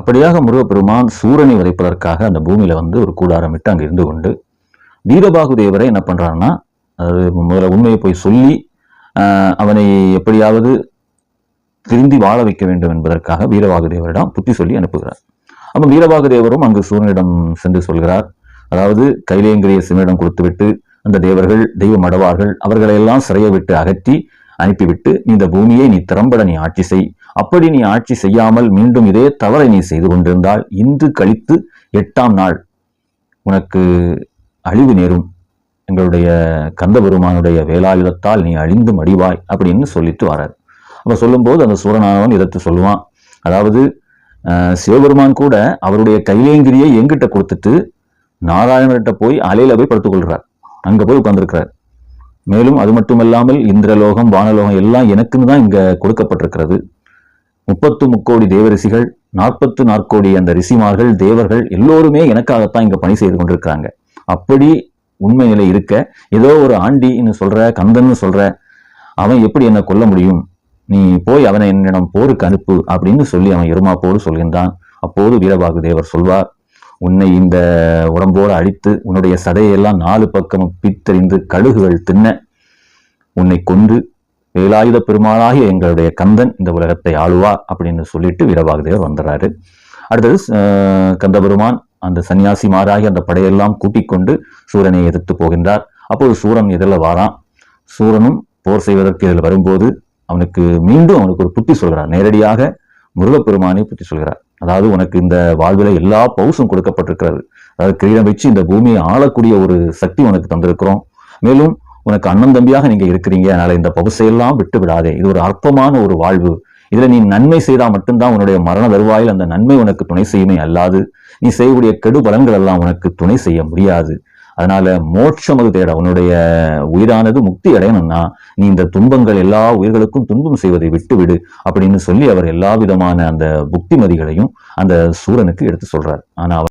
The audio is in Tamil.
அப்படியாக முருகப்பெருமான் சூரனை வதைப்பதற்காக அந்த பூமியில வந்து ஒரு கூடாரம் விட்டு அங்க இருந்து கொண்டு வீரபாகு தேவரை என்ன பண்றாருன்னா அது முதல்ல உண்மையை போய் சொல்லி அவனை எப்படியாவது திருந்தி வாழ வைக்க வேண்டும் என்பதற்காக வீரபாகு தேவரிடம் புத்தி சொல்லி அனுப்புகிறார். அப்ப வீரபாகு தேவரும் அங்கு சூரனிடம் சென்று சொல்கிறார் அதாவது கைலேங்கிரிய சிவனிடம் கொடுத்துவிட்டு அந்த தேவர்கள் தெய்வம் அடவார்கள் அவர்களை எல்லாம் சிறையை விட்டு அகற்றி அனுப்பிவிட்டு நீ இந்த பூமியை நீ திறம்பட நீ ஆட்சி செய். அப்படி நீ ஆட்சி செய்யாமல் மீண்டும் இதே தவறை நீ செய்து கொண்டிருந்தால் இன்று கழித்து எட்டாம் நாள் உனக்கு அழிவு நேரும். எங்களுடைய கந்தபெருமானுடைய வேலாயுதத்தால் நீ அழிந்து மடிவாய் அப்படின்னு சொல்லிட்டு வரார். அப்ப சொல்லும்போது அந்த சூரனானவன் எதிர்த்து சொல்லுவான். அதாவது சிவபெருமான் கூட அவருடைய கைலேங்கிரியை எங்கிட்ட கொடுத்துட்டு நாராயணர்கிட்ட போய் அலையில போய் படுத்துக்கொள்கிறார் அங்க போய் உட்கார்ந்துருக்கிறார். மேலும் அது மட்டுமல்லாமல் இந்திரலோகம் வானலோகம் எல்லாம் எனக்குன்னு தான் இங்க கொடுக்கப்பட்டிருக்கிறது. முப்பத்து முக்கோடி தேவரிசிகள் நாற்பத்து நாற்கோடி அந்த ரிஷிமார்கள் தேவர்கள் எல்லோருமே எனக்காகத்தான் இங்க பணி செய்து கொண்டிருக்கிறாங்க. அப்படி உண்மை நிலை இருக்க ஏதோ ஒரு ஆண்டின்னு சொல்ற கந்தன்னு சொல்ற அவன் எப்படி என்ன கொல்ல முடியும்? நீ போய் அவனை என்னிடம் போருக்கு அனுப்பு அப்படின்னு சொல்லி அவன் எருமாப்போடு சொல்கின்றான். அப்போது வீரபாகு தேவர் சொல்வார் உன்னை இந்த உடம்போடு அழித்து உன்னுடைய சதையெல்லாம் நாலு பக்கமும் பித்தறிந்து கழுகுகள் தின்ன உன்னை கொன்று வேலாயுத பெருமாளாகிய எங்களுடைய கந்தன் இந்த உலகத்தை ஆளுவா அப்படின்னு சொல்லிட்டு வீரபாகதேவர் வந்துடுறாரு. அடுத்தது கந்தபெருமான் அந்த சன்னியாசி மாறாகி அந்த படையெல்லாம் கூட்டிக் கொண்டு சூரனை எதிர்த்து போகின்றார். அப்போது சூரன் எதிரில் வாரான். சூரனும் போர் செய்வதற்கு இதில் வரும்போது அவனுக்கு மீண்டும் அவனுக்கு ஒரு புத்தி சொல்கிறார். நேரடியாக முருகப்பெருமானை புத்தி சொல்கிறார். அதாவது உனக்கு இந்த வாழ்வில் எல்லா பவுசும் கொடுக்கப்பட்டிருக்கிறது. அதாவது கிரீடம் வச்சு இந்த பூமியை ஆளக்கூடிய ஒரு சக்தி உனக்கு தந்திருக்கிறோம். மேலும் உனக்கு அண்ணன் தம்பியாக நீங்க இருக்கிறீங்க. அதனால இந்த பவுசையெல்லாம் விட்டு விடாதே. இது ஒரு அற்பமான ஒரு வாழ்வு. இதுல நீ நன்மை செய்தால் மட்டும்தான் உன்னுடைய மரண தருவாயில் அந்த நன்மை உனக்கு துணை செய்யுமே அல்லாது நீ செய்யக்கூடிய கெடு பலன்கள் எல்லாம் உனக்கு துணை செய்ய முடியாது. அதனால மோட்சம் அது தேட உன்னுடைய உயிரானது முக்தி அடையணும்னா நீ இந்த துன்பங்கள் எல்லா உயிர்களுக்கும் துன்பம் செய்வதை விட்டுவிடு அப்படின்னு சொல்லி அவர் எல்லா விதமான அந்த புக்திமதிகளையும் அந்த சூரனுக்கு எடுத்து சொல்றார். ஆனா அவர்